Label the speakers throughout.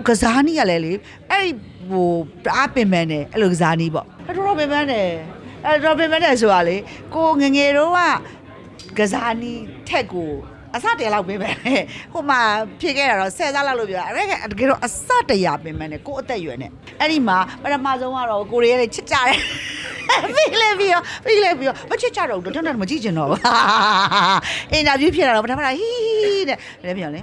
Speaker 1: နောက်ကစားနီးကလည်းလေအဲ့ဒီဟိုတအားပင်ပန်းတယ်အဲ့လိုကစားနီးပေါ့အဲ့တော်တော်ပင်ပန်းတယ်အဲ့တော်ပင်ပန်းတယ်ဆိုတာလေကိုငယ်ငယ်တော့ကကစားနီးထက်ကိုအစတရလောက်ပဲပဲဟိုမှာဖြေခဲ့တာတော့ဆယ်စားလောက်လို့ပြောအဲ့ကတကယ်တော့အစတရပင်ပန်းတယ်ကိုအသက်အရွယ်နဲ့အဲ့ဒီမှာပထမဆုံးကတော့ကိုရီးယားလေးချစ်ကြတယ်ပြီးလေပြီးရောပြီးလေပြီးရောမချစ်ကြတော့ဘူးတော်တော်မကြည့်ကျင်တော့ဘူးအင်တာဗျူးဖြစ်တာတော့ပထမကဟီးတဲ့လည်းပြောလေ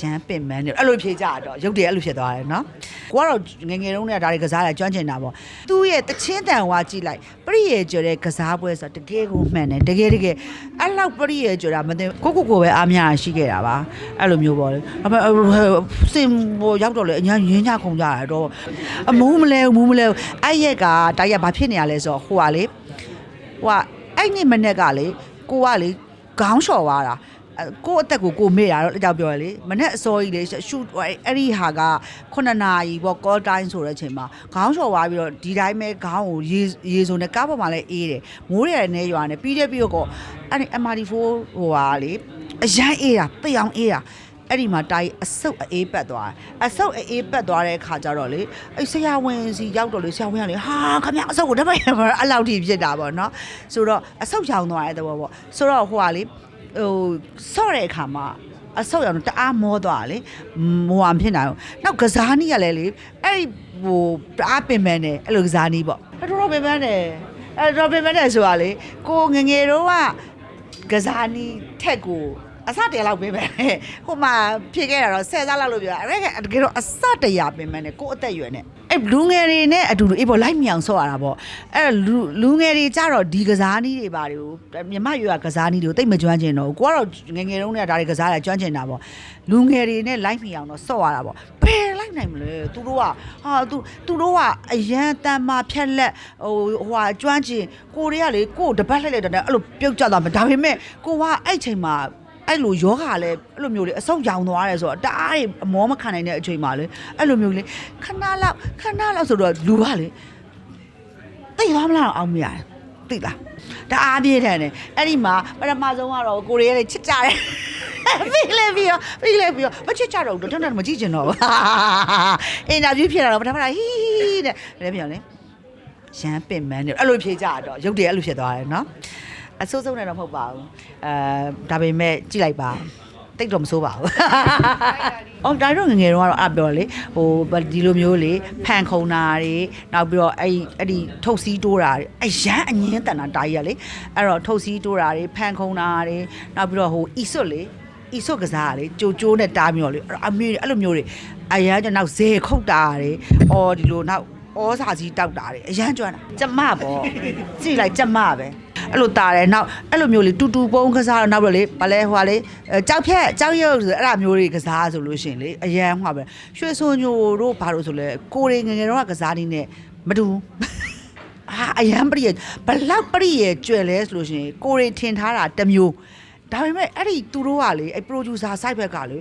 Speaker 1: ရမ်းပင်မန်းတယ်အဲ့လိုဖြေကြတော့ရုပ်တရက်အဲ့လိုဖြစ်သွားတယ်နော်ကိုကတော့ငယ်ငယ်တုန်းကဒါတွေကစားရကျွမ်းကျင်တာပေါ့သူ့ရဲ့တချင်းတန်ဝါကြည့်လိုက်ပရိယေကျော်တဲ့ကစားပွဲဆိုတော့တကယ်ကိုမှန်တယ်တကယ်တကယ်အဲ့လောက်ပရိယေကျော်တာမသိကိုကိုကိုပဲအားများရှိခဲ့တာပါအဲ့လိုမျိုးပေါ့လေအမေစင်ပေါ်ရောက်တော့လေအညာရင်းညခုံကြတာတော့အမိုးမလဲဘူးမူးမလဲဘူးအဲ့ရက်ကတိုက်ရက်ဘာဖြစ်နေရလဲဆိုတော့ဟိုကလေဟိုကအဲ့နေ့မနေ့ကလေကိုကလေခေါင်းလျှော်သွားတာ အဲ့ကို့အသက်ကိုကိုမေ့တာတော့အကြောက်ပြောရလေမနေ့အစောကြီးလေရှူအဲ့ဒီဟာက9နာရီပေါ့ call time ဆိုတဲ့အချိန်မှာခေါင်းလျှော်သွားပြီးတော့ဒီတိုင်းပဲခေါင်းကိုရေရေစုံနဲ့ကားပေါ်မှာလည်းအေးတယ်မိုးရတဲ့နေရွာနဲ့ပြီးတဲ့ပြီးတော့ကောအဲ့ဒီ MRD4 ဟိုဟာလေအရန်အေးတာတိတ်အောင်အေးတာအဲ့ဒီမှာတိုင်းအဆုပ်အေးပတ်သွားတယ်အဆုပ်အေးပတ်သွားတဲ့အခါကျတော့လေအဲ့ဆရာဝန်စီရောက်တော့လေဆရာဝန်ကလေဟာခမရအဆုပ်ကိုတပတ်ရမှာအဲ့လောက်ထိဖြစ်တာပေါ့နော်ဆိုတော့အဆုပ်ရောင်သွားတဲ့သဘောပေါ့ဆိုတော့ဟိုကလေ ဟိုဆော့တဲ့အခါမှာအဆုပ်ရောင်တော့တအားမောသွားတာလေမောအောင်ဖြစ်နိုင်အောင်နောက်ကစားနီးကလည်းလေအဲ့ဒီဟိုတအားပင်ပန်းတယ်အဲ့လိုကစားနီးပေါ့အဲ့တော်တော်ပင်ပန်းတယ်အဲ့တော်ပင်ပန်းတယ်ဆိုတာလေကိုငယ်ငယ်တော့ကကစားနီးထက်ကို အစတရလောက်ပဲပဲဟိုမှာဖြေခဲ့တာတော့ဆယ်စားလောက်လို့ပြောတာအဲ့ကတကယ်တော့အစတရပင်မနဲ့ကိုအသက်အရွယ်နဲ့အဲ့လူငယ်တွေနဲ့အတူတူအေးပေါ့လိုက်မြောင်ဆော့ရတာပေါ့အဲ့လူလူငယ်တွေကြတော့ဒီကစားနီးတွေပါတွေကိုမြမရွယ်ကကစားနီးတွေကိုတိတ်မကျွမ်းကျင်တော့ဘူးကိုကတော့ငယ်ငယ်တုန်းကဒါတွေကစားရကျွမ်းကျင်တာပေါ့လူငယ်တွေနဲ့လိုက်မြောင်တော့ဆော့ရတာပေါ့ဘယ်လိုက်နိုင်မလဲသူတို့ကဟာသူသူတို့ကအရန်တန်မာဖြက်လက်ဟိုဟိုဟာကျွမ်းကျင်ကိုတွေကလေကိုတပတ်လှည့်လှည့်တဲ့အဲ့လိုပြုတ်ကျသွားမှာဒါပေမဲ့ကိုကအဲ့ချိန်မှာ အဲ့လိုယောဂလည်းအဲ့လိုမျိုးလေအဆုတ်ရောင်သွားတယ်ဆိုတော့တအားတွေအမောမခံနိုင်တဲ့အချိန်မှာလေအဲ့လိုမျိုးလေခဏလောက်ခဏလောက်ဆိုတော့လူကလေသိသွားမလားအောင်မရတယ်သိလားတအားပြေးတယ်နဲ့အဲ့ဒီမှာပထမဆုံးကတော့ကိုရီးယားလေးချစ်ကြတယ်ပြီးလေပြီးရောပြီးလေပြီးရောမချစ်ကြတော့ဘူးတော်တော်မကြည့်ကျင်တော့ဘူးအင်တာဗျူးဖြစ်တာတော့ပထမကဟီးတဲ့လည်းပြောလေရမ်းပင်မန်းတယ်အဲ့လိုဖြေကြတော့ရုပ်တရက်အဲ့လိုဖြစ်သွားတယ်နော် အဆိုးဆုံးနဲ့တော့မဟုတ်ပါဘူးအဲဒါပေမဲ့ကြည့်လိုက်ပါတိတ်တော့မဆိုးပါဘူး။အော်ဒါတော့ငယ်ငယ်တော့ကတော့အပြောလေဟိုဒီလိုမျိုးလေဖန်ခုံတာတွေနောက်ပြီးတော့အဲ့အဲ့ဒီထုတ်စီးတိုးတာတွေအရန်အငင်းတန်တာတာကြီးရလေအဲ့တော့ထုတ်စီးတိုးတာတွေဖန်ခုံတာတွေနောက်ပြီးတော့ဟိုအီဆွတ်လေအီဆွတ်ကစားလေကြိုကျိုးနဲ့တားမျိုးလေအမေအဲ့လိုမျိုးတွေအရန်ကျနောက်ဇေခုတ်တာတွေအော်ဒီလိုနောက်ဩစာကြီးတောက်တာတွေအရန်ကျွမ်းတာကျမပေါ့ကြည့်လိုက်ကျမပဲ အဲ့လိုတာတယ်နောက်အဲ့လိုမျိုးလေးတူတူပုံးကစားတော့နောက်ပြီးတော့လေဗလဲဟွာလေအဲကြောက်ဖြက်ကြောက်ရုပ်ဆိုအဲ့ဒါမျိုးတွေကစားဆိုလို့ရှရင်လေအရန်ဟွာပဲရွှေစွန်ညိုတို့ဘာလို့ဆိုလဲကိုရီငယ်ငယ်တော့ကစားနေနဲ့မတူဘူးအာအရန်ပရိယဘလောက်ပရိယကျွဲလဲဆိုလို့ရှရင်ကိုရီထင်ထားတာတစ်မျိုးဒါပေမဲ့အဲ့ဒီသူတို့ကလေအဲ့ producer site ဘက်ကလေ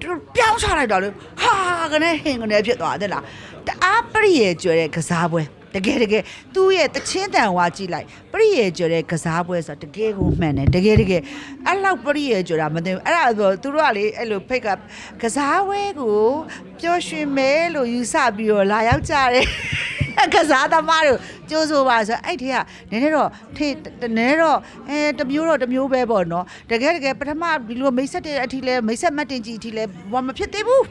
Speaker 1: သူတို့ပြောင်းချလိုက်တော့လေဟာကနေဟင်ကနေဖြစ်သွားတယ်လားတအားပရိယကျွဲတဲ့ကစားပွဲ တကယ်တကယ်သူ့ရဲ့တချင်းတန်ဝါကြည့်လိုက်ပရိယေကျော်တဲ့ကစားပွဲဆိုတော့တကယ်ကိုမှန်တယ်တကယ်တကယ်အဲ့လောက်ပရိယေကျော်တာမသိဘူးအဲ့ဒါဆိုသူတို့ကလေအဲ့လိုဖိတ်ကကစားပွဲကိုပျော်ရွှင်မဲလို့ယူဆပြီးတော့လာရောက်ကြတယ်ကစားသမားတို့ကြိုးဆိုပါဆိုအဲ့ဒီကနည်းနည်းတော့ထေနည်းတော့အဲတမျိုးတော့တမျိုးပဲပေါ့နော်တကယ်တကယ်ပထမဒီလိုမိတ်ဆက်တဲ့အထိလဲမိတ်ဆက်မတ်တင်ကြီးအထိလဲဘာမဖြစ်သေးဘူး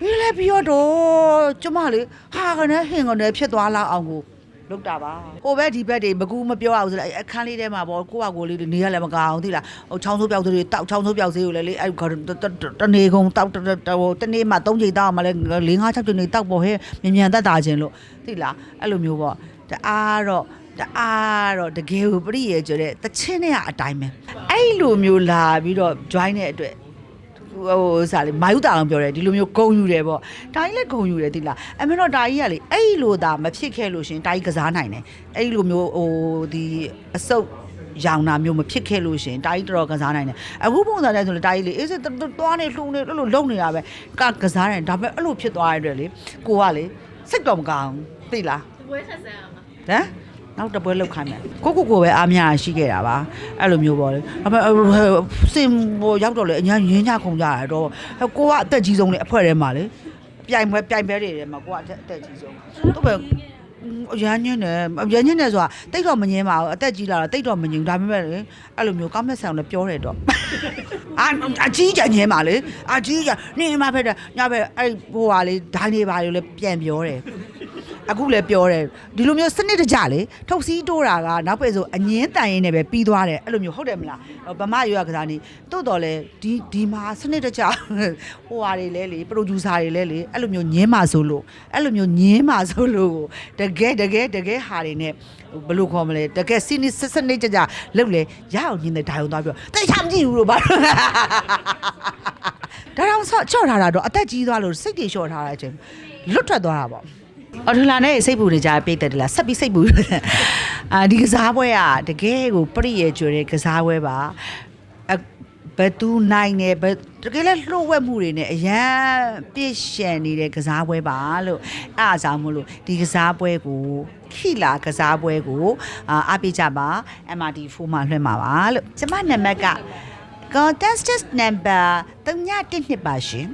Speaker 1: ဒီလေပြီးတော့ကျမလေဟာကနေဟင်ကနေဖြစ်သွားလောက်အောင်ကိုလုတ်တာပါကိုပဲဒီဘက်တွေမကူမပြောအောင်ဆိုလိုက်အခန်းလေးထဲမှာပေါ့ကိုကကိုလေးနေရလည်းမကောင်းသိလားဟိုချောင်းဆိုးပြောက်သေးတွေတောက်ချောင်းဆိုးပြောက်သေးကိုလည်းလေအဲ့တနေကုန်တောက်ဟိုတနေ့မှ၃ချိန်တောက်မှလည်း၄၅၆ချိန်နေတောက်ပေါ့ဟဲ့မြန်မြန်တက်တာခြင်းလို့သိလားအဲ့လိုမျိုးပေါ့တအားတော့တအားတော့တကယ်ကိုပြည့်ရကြတဲ့တချင်းနဲ့အတိုင်းပဲအဲ့လိုမျိုးလာပြီးတော့ join တဲ့အတွက် ဟိုစားလေမာယုတာအောင်ပြောတယ်ဒီလိုမျိုးဂုံယူတယ်ပေါ့ဒါကြီးလည်းဂုံယူတယ်တိလားအမေတော့ဒါကြီးကလေအဲ့လိုသာမဖြစ်ခဲ့လို့ရှင်ဒါကြီးကစားနိုင်တယ်အဲ့လိုမျိုးဟိုဒီအစုပ်ရောင်နာမျိုးမဖြစ်ခဲ့လို့ရှင်တာကြီးတော်တော်ကစားနိုင်တယ်အခုပုံစံနဲ့ဆိုလေတာကြီးလေအေးစသွားနေလှုံနေအဲ့လိုလုံနေတာပဲကကစားတယ်ဒါပေမဲ့အဲ့လိုဖြစ်သွားရတဲ့လေကိုကလေစိတ်တော်မကောင်းသိလား
Speaker 2: ပွဲဆက်ဆန်းအောင်ပါ
Speaker 1: ဟမ် နောက်တစ်ပွဲလောက်ခိုင်းမယ်ကိုကိုကိုပဲအားများရှိခဲ့တာပါအဲ့လိုမျိုးပေါ့လေအမစင်ဟိုရောက်တော့လေအညာရင်းညခုံကြတာတော့ကိုကအသက်ကြီးဆုံးလေအဖွဲထဲမှာလေပြိုင်ပွဲပြိုင်ပွဲတွေထဲမှာကိုကအသက်ကြီးဆုံးသူ့ပဲရမ်းညင်းတယ်ရမ်းညင်းတယ်ဆိုတာတိတ်တော့မငင်းပါဘူးအသက်ကြီးလာတော့တိတ်တော့မငင်းဒါပေမဲ့လေအဲ့လိုမျိုးကောင်းမဲ့ဆန်လည်းပြောတယ်တော့အာအကြီးကြညင်းပါလေအကြီးကြနေမှာဖက်တယ်ညဖက်အဲ့ဟိုဟာလေဓာတ်နေပါလေလည်းပြန်ပြောတယ် အခုလည်းပြောတယ်ဒီလိုမျိုးစနစ်တကျလေထုတ်စီးတိုးတာကနောက်ပဲဆိုအငင်းတန်ရင်နဲ့ပဲပြီးသွားတယ်အဲ့လိုမျိုးဟုတ်တယ်မလားဗမာရွက်ကစားနေတိုးတော်လဲဒီဒီမှာစနစ်တကျဟိုဟာတွေလဲလေပရိုဂျူဆာတွေလဲလေအဲ့လိုမျိုးညင်းပါဆိုလို့အဲ့လိုမျိုးညင်းပါဆိုလို့တကယ်တကယ်တကယ်ဟာတွေနဲ့ဘယ်လိုခေါ်မလဲတကယ်စနစ်စနစ်တကျလုပ်လေရအောင်ညင်းတဲ့ဓာတ်ုံသွားပြောတိတ်ချမကြည့်ဘူးလို့ပါဒါတော့ဆော့ချော့ထားတာတော့အသက်ကြီးသွားလို့စိတ်တွေလျှော့ထားတဲ့အချိန်လွတ်ထွက်သွားတာပေါ့ အော်ထလာနဲ့စိတ်ပူနေကြပြိတ်တယ်တလားဆက်ပြီးစိတ်ပူအာဒီကစားပွဲကတကယ်ကိုပြည့်ရကျွတဲ့ကစားပွဲပါအဘယ်သူနိုင်နေဘယ်တကယ်လဲလှုပ်ဝက်မှုတွေနဲ့အရန်ပြည့်ရှံနေတဲ့ကစားပွဲပါလို့အဲ့အားကြောင့်မို့လို့ဒီကစားပွဲကိုခိလာကစားပွဲကိုအာအားပေးကြပါ MRT4 မှာလွှင့်မှာပါလို့ကျမနံပါတ်က contestant number 312ပါရှင်